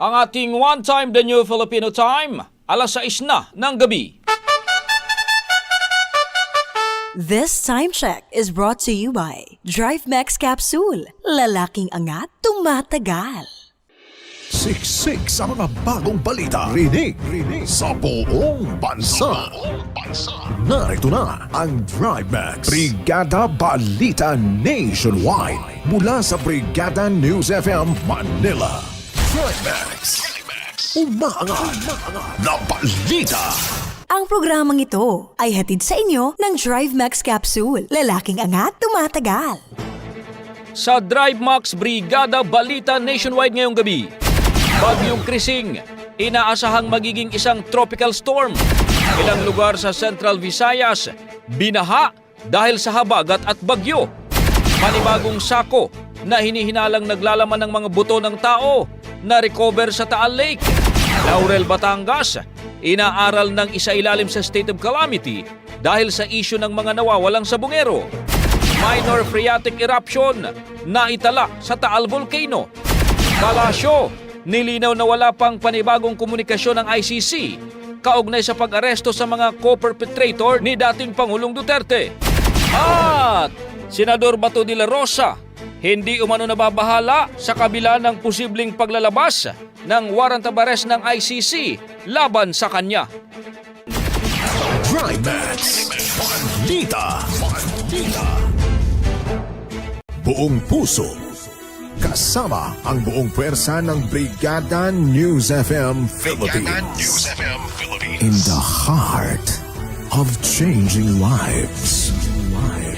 Ang ating one time the new Filipino time, alas 6 na ng gabi. This time check is brought to you by Drive Max Capsule. Lalaking angat, tumatagal. Siksik sa mga bagong balita. Rinig, rinig sa buong bansa. Narito na ang Drive Max. Brigada Balita Nationwide. Mula sa Brigada News FM Manila. Drive Max. Umaangat na balita. Ang programang ito ay hatid sa inyo ng Drive Max Capsule. Lalaking angat, tumatagal. Sa Drive Max Brigada Balita Nationwide ngayong gabi, Bagyong Krising, inaasahang magiging isang tropical storm. Ilang lugar sa Central Visayas, binaha dahil sa habagat at bagyo. Panibagong sako na hinihinalang naglalaman ng mga buto ng tao na recover sa Taal Lake. Laurel, Batangas, inaaral ng isa ilalim sa state of calamity dahil sa isyu ng mga nawawalang sabungero. Minor phreatic eruption na itala sa Taal Volcano. Palasyo, nilinaw na wala pang panibagong komunikasyon ng ICC kaugnay sa pag-aresto sa mga co-perpetrator ni dating Pangulong Duterte. At Senador Bato de la Rosa, hindi umano nababahala sa kabila ng posibleng paglalabas ng warrant of arrest ng ICC laban sa kanya. Drive Max. Buong puso. Kasama ang buong pwersa ng Brigada News FM Philippines. In the heart of changing lives.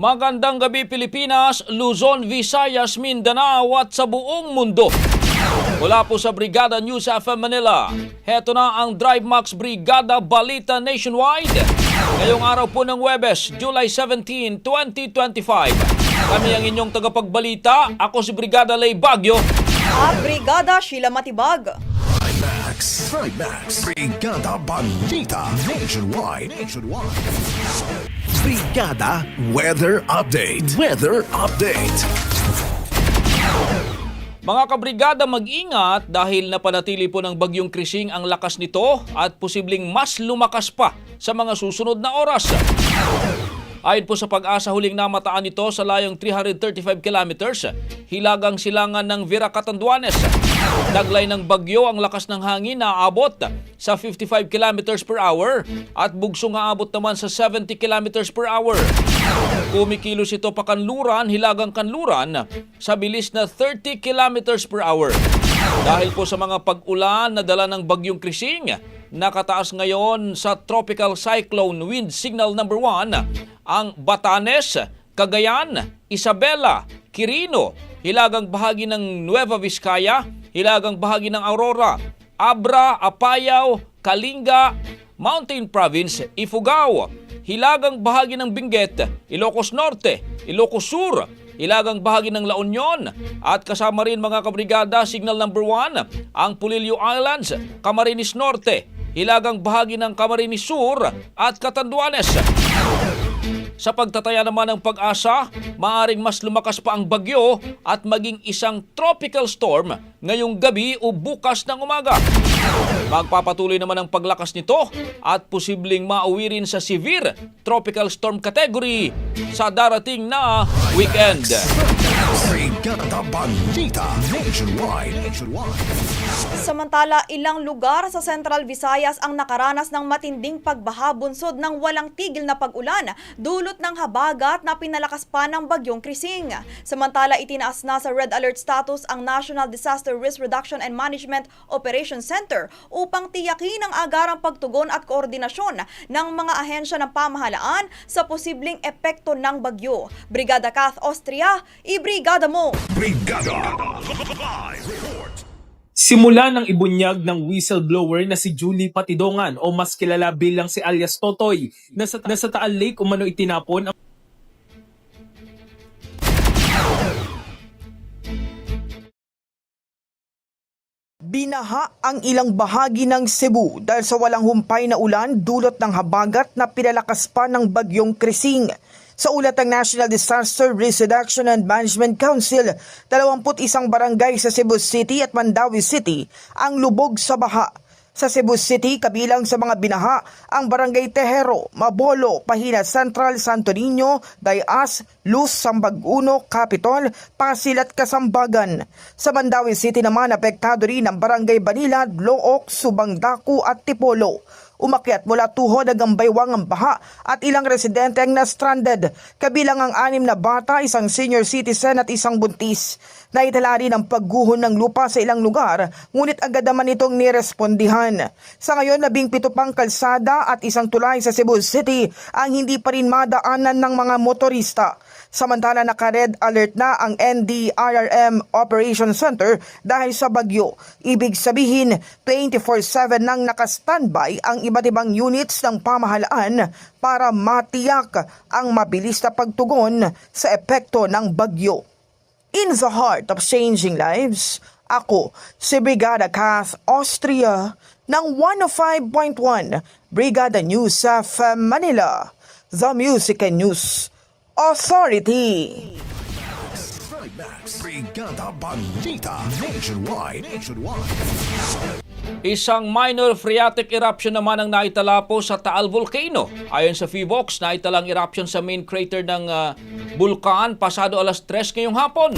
Magandang gabi Pilipinas, Luzon, Visayas, Mindanao at sa buong mundo. Mula po sa Brigada News FM Manila, heto na ang Drive Max Brigada Balita Nationwide. Ngayong araw po ng Webes, July 17, 2025. Kami ang inyong tagapagbalita. Ako si Brigada Lay Bagyo. At Brigada Sheila Matibag. Drive Max. Drive Max. Brigada Balita Nationwide. Nationwide. Brigada Weather Update. Weather Update. Mga kabrigada mag-ingat dahil napanatili po ng bagyong Krising ang lakas nito at posibleng mas lumakas pa sa mga susunod na oras. Ayon po sa pag-asa huling namataan ito sa layong 335 kilometers, hilagang silangan ng Vera Catanduanes. Daglay ng bagyo ang lakas ng hangin na aabot sa 55 kilometers per hour at bugsong aabot naman sa 70 kilometers per hour. Kumikilos ito pa kanluran, hilagang kanluran sa bilis na 30 kilometers per hour. Dahil po sa mga pag-ulan na dala ng bagyong Krising, nakataas ngayon sa Tropical Cyclone Wind Signal number 1 ang Batanes, Cagayan, Isabela, Quirino, hilagang bahagi ng Nueva Vizcaya, hilagang bahagi ng Aurora, Abra, Apayao, Kalinga, Mountain Province, Ifugao, hilagang bahagi ng Benguet, Ilocos Norte, Ilocos Sur, hilagang bahagi ng La Union. At kasama rin mga kabrigada signal number 1 ang Pulilio Islands, Camarines Norte, hilagang bahagi ng Camarines Sur at Catanduanes. Sa pagtataya naman ng pag-asa, maaring mas lumakas pa ang bagyo at maging isang tropical storm ngayong gabi o bukas ng umaga. Magpapatuloy naman ang paglakas nito at posibleng mauwi rin sa severe tropical storm category sa darating na weekend. Samantala, ilang lugar sa Central Visayas ang nakaranas ng matinding pagbaha bunsod ng walang tigil na pag-ulan, dulot ng habagat na pinalakas pa ng bagyong Krising. Samantala, itinaas na sa red alert status ang National Disaster Risk Reduction and Management Operations Center upang tiyakin ang agarang pagtugon at koordinasyon ng mga ahensya ng pamahalaan sa posibleng epekto ng bagyo. Brigada Kath Austria, ibrigada mo! Brigada Live Report. Simula ng ibunyag ng whistleblower na si Julie Patidongan o mas kilala bilang si alias Totoy na sa, na sa Taal Lake umano itinapon ang Binaha ang ilang bahagi ng Cebu dahil sa walang humpay na ulan dulot ng habagat na pinalakas pa ng bagyong Krising. Sa ulat ng National Disaster Risk Reduction and Management Council, 21 barangay sa Cebu City at Mandawi City ang lubog sa baha. Sa Cebu City, kabilang sa mga binaha ang Barangay Tejero, Mabolo, Pahina Central, Santo Niño, Dayas, Luz, Sambaguno, Capitol, Pasil at Kasambagan. Sa Mandawi City naman, apektado rin ang Barangay Banilad, Look, Subangdaku at Tipolo. Umakyat mula tuhod hanggang baywang ang baha at ilang residente ang na-stranded. Kabilang ang anim na bata, isang senior citizen at isang buntis. Naitala rin ang pagguhon ng lupa sa ilang lugar, ngunit agad naman itong nirespondihan. Sa ngayon, labing pito pang kalsada at isang tulay sa Cebu City ang hindi pa rin madaanan ng mga motorista. Samantala naka-red alert na ang NDRRM Operation Center dahil sa bagyo. Ibig sabihin, 24-7 nang naka-standby ang iba't ibang units ng pamahalaan para matiyak ang mabilis na pagtugon sa epekto ng bagyo. In the heart of changing lives, ako si Brigada Kath Austria ng 105.1 Brigada News of Manila, The Music and News Authority. Trimax. Brigada Balita Nationwide. Nationwide. Isang minor phreatic eruption naman ang naitala po sa Taal Volcano. Ayon sa FIVOX, naitalang eruption sa main crater ng ah, bulkan pasado alas 3 ngayong hapon.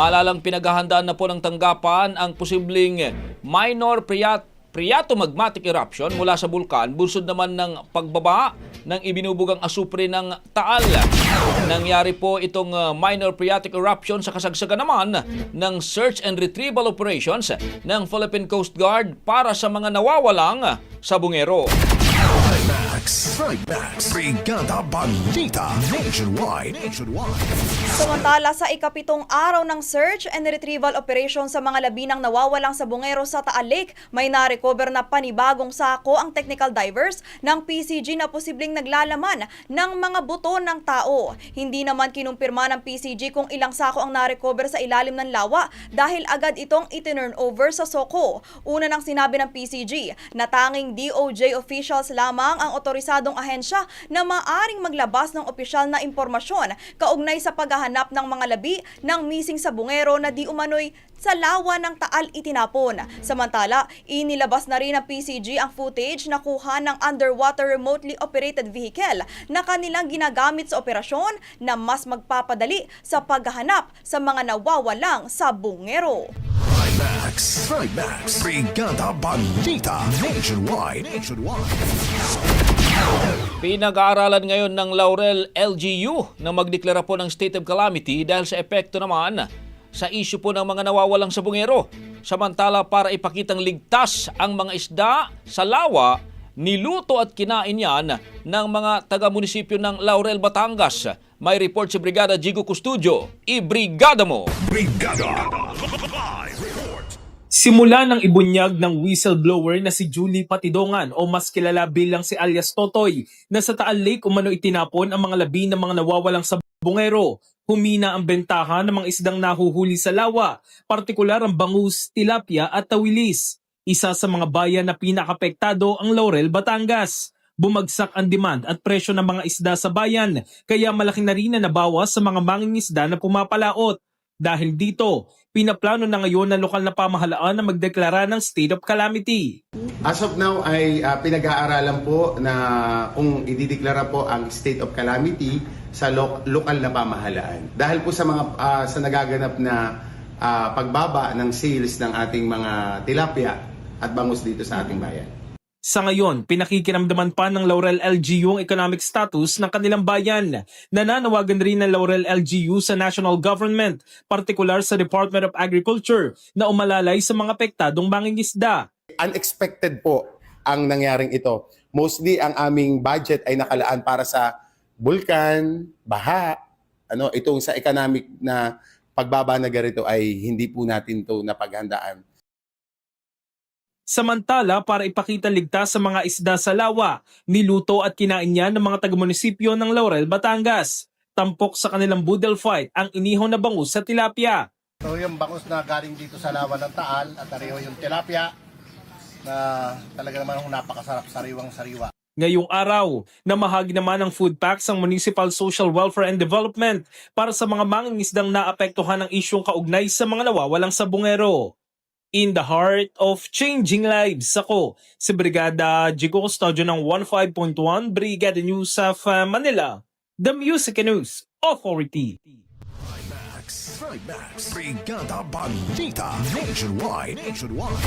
Malalang pinaghahandaan na po ng tanggapan ang posibleng minor phreat phreatomagmatic eruption mula sa bulkan bunsod naman ng pagbaba ng ibinubugang asupre ng Taal. Nangyari po itong uh, minor phreatic eruption sa kasagsagan naman ng search and retrieval operations ng Philippine Coast Guard para sa mga nawawalang sa bungero. Trimax. Brigada Balita Nationwide. Nationwide. Samantala sa ikapitong araw ng search and retrieval operation sa mga labinang nawawalang sa bungero sa Taal Lake, may na-recover na panibagong sako ang technical divers ng PCG na posibleng naglalaman ng mga buto ng tao. Hindi naman kinumpirma ng PCG kung ilang sako ang na-recover sa ilalim ng lawa dahil agad itong itinurn over sa Soko. Una nang sinabi ng PCG na tanging DOJ officials lamang ang otorisadong ahensya na maaring maglabas ng opisyal na impormasyon kaugnay sa paghahanap ng mga labi ng missing sa bungero na di umano'y sa lawa ng Taal itinapon. Samantala, inilabas na rin ng PCG ang footage na kuha ng underwater remotely operated vehicle na kanilang ginagamit sa operasyon na mas magpapadali sa paghahanap sa mga nawawalang sa bungero. Trimax. Trimax. Brigada Balita Nationwide. Nationwide. Pinag-aaralan ngayon ng Laurel LGU na magdeklara po ng state of calamity dahil sa epekto naman sa isyu po ng mga nawawalang sabungero. Samantala para ipakitang ligtas ang mga isda sa lawa, niluto at kinain yan ng mga taga-munisipyo ng Laurel, Batangas. May report si Brigada Jigo Custudio. I-brigada mo! Brigada. Simula ng ibunyag ng whistleblower na si Julie Patidongan o mas kilala bilang si alias Totoy na sa Taal Lake umano itinapon ang mga labi ng mga nawawalang sabungero. Humina ang bentahan ng mga isdang nahuhuli sa lawa, partikular ang bangus, tilapia at tawilis. Isa sa mga bayan na pinakapektado ang Laurel, Batangas. Bumagsak ang demand at presyo ng mga isda sa bayan kaya malaki na rin na nabawas sa mga mangingisda na pumapalaot. Dahil dito, pinaplano na ngayon ng lokal na pamahalaan na magdeklara ng state of calamity. As of now ay ah, pinag-aaralan po na kung idideklara po ang state of calamity sa lo- lokal na pamahalaan. Dahil po sa mga ah, sa nagaganap na ah, pagbaba ng sales ng ating mga tilapia at bangus dito sa ating bayan. Sa ngayon, pinakikiramdaman pa ng Laurel LGU ang economic status ng kanilang bayan. Nananawagan rin ng Laurel LGU sa national government, partikular sa Department of Agriculture, na umalalay sa mga apektadong mangingisda. Unexpected po ang nangyaring ito. Mostly ang aming budget ay nakalaan para sa bulkan, baha, ano, itong sa economic na pagbaba na ganito ay hindi po natin to napaghandaan. Samantala, para ipakita ligtas sa mga isda sa lawa, niluto at kinain niya ng mga taga-munisipyo ng Laurel, Batangas. Tampok sa kanilang boodle fight ang inihaw na bangus sa tilapia. So yung bangus na galing dito sa lawa ng Taal at ariho yung tilapia na talaga naman napakasarap sariwang sariwa. Ngayong araw, namahagi naman ng food packs ang Municipal Social Welfare and Development para sa mga mangingisdang naapektuhan ng isyong kaugnay sa mga nawawalang sabungero. In the heart of changing lives, ako si Brigada Jigo Custodio ng 15.1 Brigada News of uh, Manila, the Music News Authority. Trimax. Brigada Balita. Nationwide. Nationwide.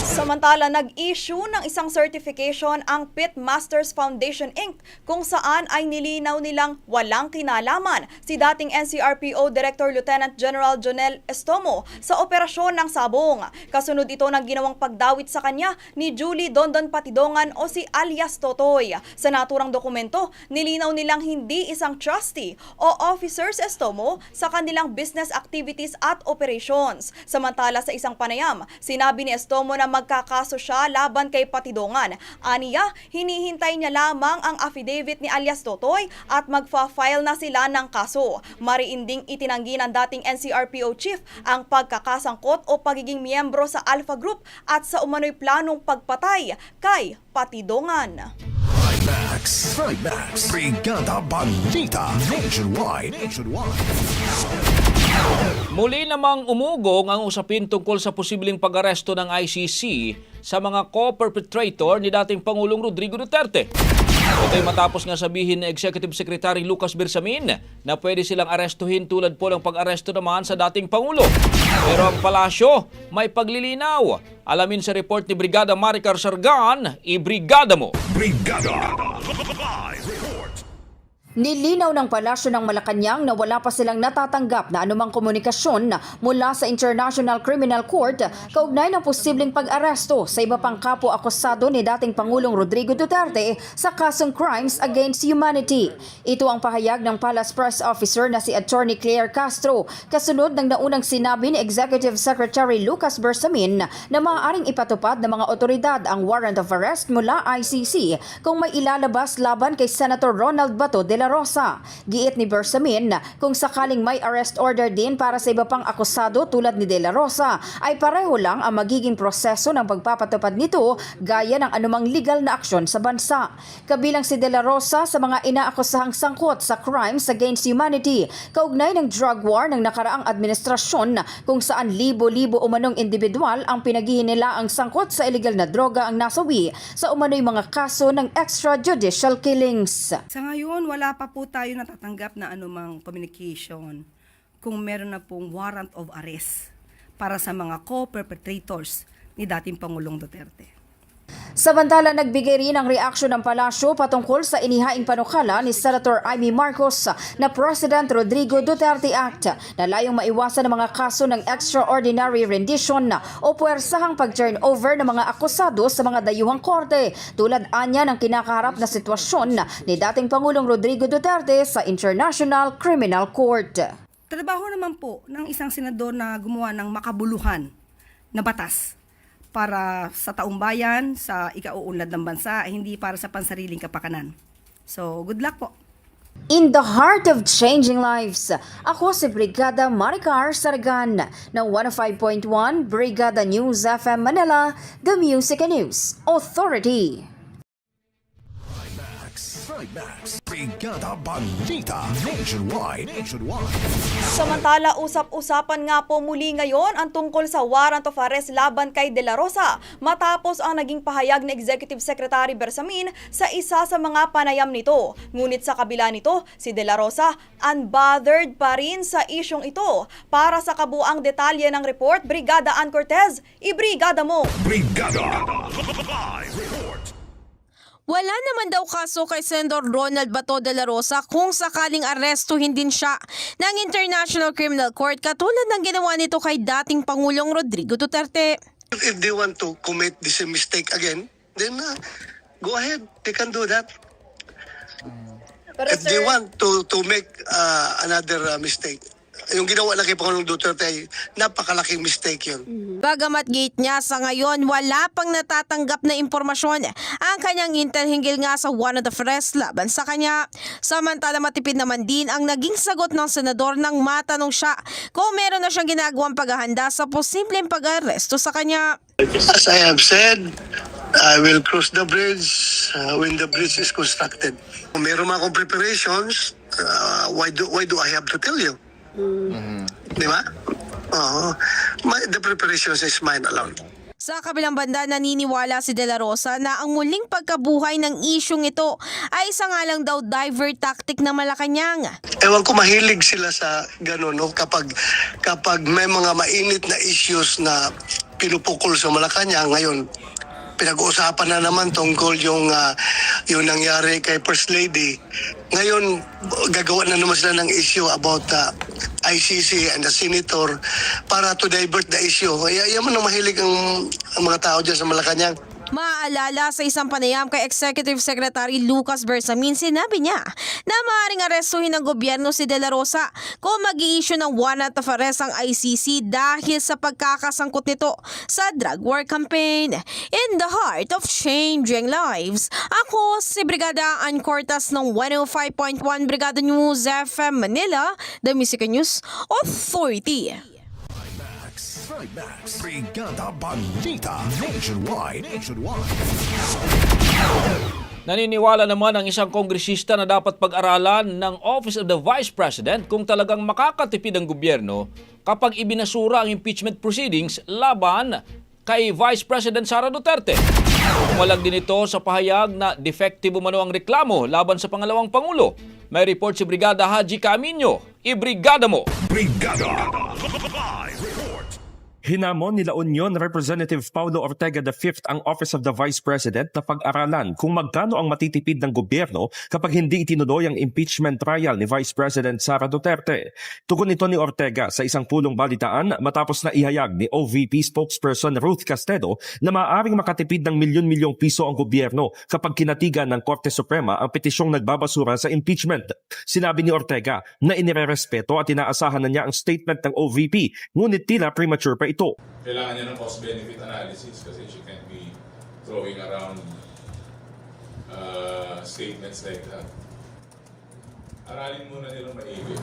Samantala, nag-issue ng isang certification ang Pitmasters Foundation Inc. kung saan ay nilinaw nilang walang kinalaman si dating NCRPO Director Lieutenant General Jonel Estomo sa operasyon ng sabong. Kasunod ito ng ginawang pagdawit sa kanya ni Julie Dondon Patidongan o si alias Totoy. Sa naturang dokumento, nilinaw nilang hindi isang trustee o officers Estomo sa kanilang business activities at operations. Samantala sa isang panayam, sinabi ni Estomo na magkakaso siya laban kay Patidongan. Aniya, hinihintay niya lamang ang affidavit ni alias Totoy at magfa-file na sila ng kaso. Mariinding itinanggi ng dating NCRPO chief ang pagkakasangkot o pagiging miyembro sa Alpha Group at sa umano'y planong pagpatay kay Patidongan. Trimax. Trimax. Brigada Balita. Nationwide. Nationwide. Muli namang umugong ang usapin tungkol sa posibleng pag-aresto ng ICC sa mga co-perpetrator ni dating Pangulong Rodrigo Duterte. Ito'y matapos nga sabihin ni Executive Secretary Lucas Bersamin na pwede silang arestuhin tulad po ng pag-aresto naman sa dating Pangulo. Pero ang palasyo may paglilinaw. Alamin sa report ni Brigada Maricar Sargan, i-brigada mo! Brigada. Nilinaw ng palasyo ng Malacanang na wala pa silang natatanggap na anumang komunikasyon mula sa International Criminal Court kaugnay ng posibleng pag-aresto sa iba pang kapo-akusado ni dating Pangulong Rodrigo Duterte sa kasong Crimes Against Humanity. Ito ang pahayag ng Palace Press Officer na si Attorney Claire Castro kasunod ng naunang sinabi ni Executive Secretary Lucas Bersamin na maaaring ipatupad ng mga otoridad ang warrant of arrest mula ICC kung may ilalabas laban kay Senator Ronald Bato de la Rosa. Giit ni Bersamin kung sakaling may arrest order din para sa iba pang akusado tulad ni De La Rosa ay pareho lang ang magiging proseso ng pagpapatupad nito gaya ng anumang legal na aksyon sa bansa. Kabilang si De La Rosa sa mga inaakusahang sangkot sa crimes against humanity kaugnay ng drug war ng nakaraang administrasyon kung saan libo-libo umanong individual ang pinaghihinila ang sangkot sa illegal na droga ang nasawi sa umano'y mga kaso ng extrajudicial killings. Sa ngayon, wala pa po tayo natatanggap na anumang communication kung meron na pong warrant of arrest para sa mga co-perpetrators ni dating Pangulong Duterte. Samantala, nagbigay rin ng reaksyon ng palasyo patungkol sa inihaing panukala ni Senator Amy Marcos na President Rodrigo Duterte Act na layong maiwasan ang mga kaso ng extraordinary rendition o puwersahang pag-turnover ng mga akusado sa mga dayuhang korte tulad anya ng kinakaharap na sitwasyon ni dating Pangulong Rodrigo Duterte sa International Criminal Court. Trabaho naman po ng isang senador na gumawa ng makabuluhan na batas para sa taong bayan, sa ikauunlad ng bansa, hindi para sa pansariling kapakanan. So, good luck po. In the heart of changing lives, ako si Brigada Maricar Sargan ng 105.1 Brigada News FM Manila, the Music and News Authority. Trimax, Brigada Balita Nationwide. Nationwide. Samantala, usap-usapan nga po muli ngayon ang tungkol sa warrant of arrest laban kay De La Rosa matapos ang naging pahayag ni Executive Secretary Bersamin sa isa sa mga panayam nito. Ngunit sa kabila nito, si De La Rosa unbothered pa rin sa isyong ito. Para sa kabuang detalye ng report, Brigada Ann Cortez, ibrigada mo! Brigada Live Report. Wala naman daw kaso kay Senator Ronald Bato de la Rosa kung sakaling arestuhin din siya ng International Criminal Court katulad ng ginawa nito kay dating Pangulong Rodrigo Duterte. If they want to commit the same mistake again, then uh, go ahead. They can do that. If they want to to make uh, another uh, mistake, yung ginawa na kay Pangulong Duterte ay napakalaking mistake yun. Bagamat gate niya sa ngayon wala pang natatanggap na impormasyon ang kanyang intel hinggil nga sa warrant of arrest laban sa kanya. Samantala matipid naman din ang naging sagot ng senador nang matanong siya kung meron na siyang ginagawang paghahanda sa posibleng pag-aresto sa kanya. As I have said, I will cross the bridge uh, when the bridge is constructed. Kung meron akong preparations, uh, why do why do I have to tell you? Di ba? Oo. My, the preparations is mine alone. Sa kabilang banda, naniniwala si De La Rosa na ang muling pagkabuhay ng isyong ito ay isa nga lang daw diver tactic na Malacanang. Ewan ko mahilig sila sa gano'n, no? Kapag, kapag may mga mainit na issues na pinupukol sa Malacanang, ngayon, pinag-uusapan na naman tungkol yung, ah, yung nangyari kay First Lady. Ngayon, gagawa na naman sila ng issue about uh, ICC and the Senator para to divert the issue. Kaya yan man ang mahilig ang, ang mga tao dyan sa Malacanang. Maaalala sa isang panayam kay Executive Secretary Lucas Bersamin, sinabi niya na maaaring arestuhin ng gobyerno si De La Rosa kung mag issue ng warrant of arrest ang ICC dahil sa pagkakasangkot nito sa drug war campaign. In the heart of changing lives, ako si Brigada Ann Cortas ng 105.1 Brigada News FM Manila, the Music News Authority. Trimax, Brigada Balita Nationwide. Nationwide. Naniniwala naman ang isang kongresista na dapat pag-aralan ng Office of the Vice President kung talagang makakatipid ang gobyerno kapag ibinasura ang impeachment proceedings laban kay Vice President Sara Duterte. Umalag din ito sa pahayag na defective umano ang reklamo laban sa pangalawang pangulo. May report si Brigada Haji Camino. Ibrigada mo! Brigada Live. Hinamon nila Union Representative Paulo Ortega V ang Office of the Vice President na pag-aralan kung magkano ang matitipid ng gobyerno kapag hindi itinuloy ang impeachment trial ni Vice President Sara Duterte. Tugon ito ni Ortega sa isang pulong balitaan matapos na ihayag ni OVP spokesperson Ruth Castedo na maaaring makatipid ng milyon-milyong piso ang gobyerno kapag kinatigan ng Korte Suprema ang petisyong nagbabasura sa impeachment. Sinabi ni Ortega na inirerespeto at inaasahan na niya ang statement ng OVP ngunit tila premature pa ito. kailangan niya ng cost-benefit analysis kasi she can't be throwing around uh, statements like that. Aralin muna nilang maigi.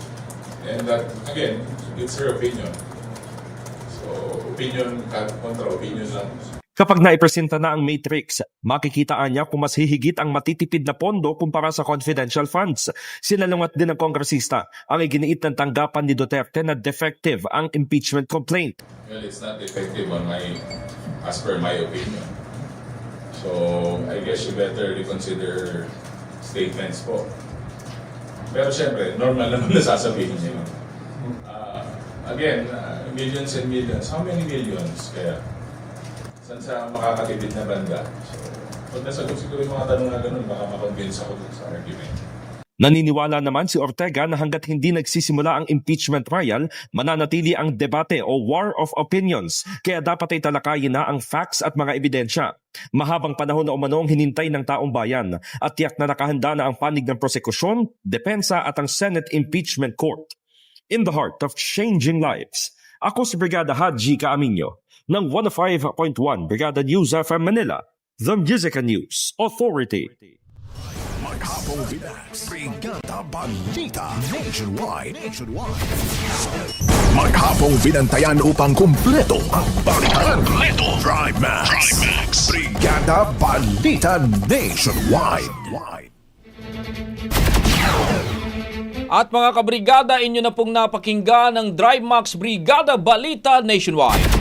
And that, again, it's her opinion. So, opinion kontra opinion lang. Kapag naipresenta na ang matrix, makikitaan niya kung mas hihigit ang matitipid na pondo kumpara sa confidential funds. Sinalungat din ng kongresista ang iginiit ng tanggapan ni Duterte na defective ang impeachment complaint. Well, it's not effective on my, as per my opinion. So, I guess you better reconsider statements po. Pero syempre, normal naman na sasabihin niyo. yun. Uh, again, uh, millions and millions. How many millions kaya? Saan sa makakatipid na banda. So, pag nasagot siguro yung mga tanong na ganun, baka makonvince ako dun sa argument. Naniniwala naman si Ortega na hanggat hindi nagsisimula ang impeachment trial, mananatili ang debate o war of opinions, kaya dapat ay talakayin na ang facts at mga ebidensya. Mahabang panahon na umanong hinintay ng taong bayan at tiyak na nakahanda na ang panig ng prosekusyon, depensa at ang Senate Impeachment Court. In the heart of changing lives, ako si Brigada Haji Kaaminyo ng 105.1 Brigada News FM Manila, The Music and News Authority. Maghapong Binas. Brigada Balita Nationwide. Nationwide. Maghapong binantayan upang kumpleto ang balitan. Kumpleto. Drive Max. Drive Max. Brigada Balita Nationwide. At mga kabrigada, inyo na pong napakinggan ng Drive Max Brigada Balita Nationwide.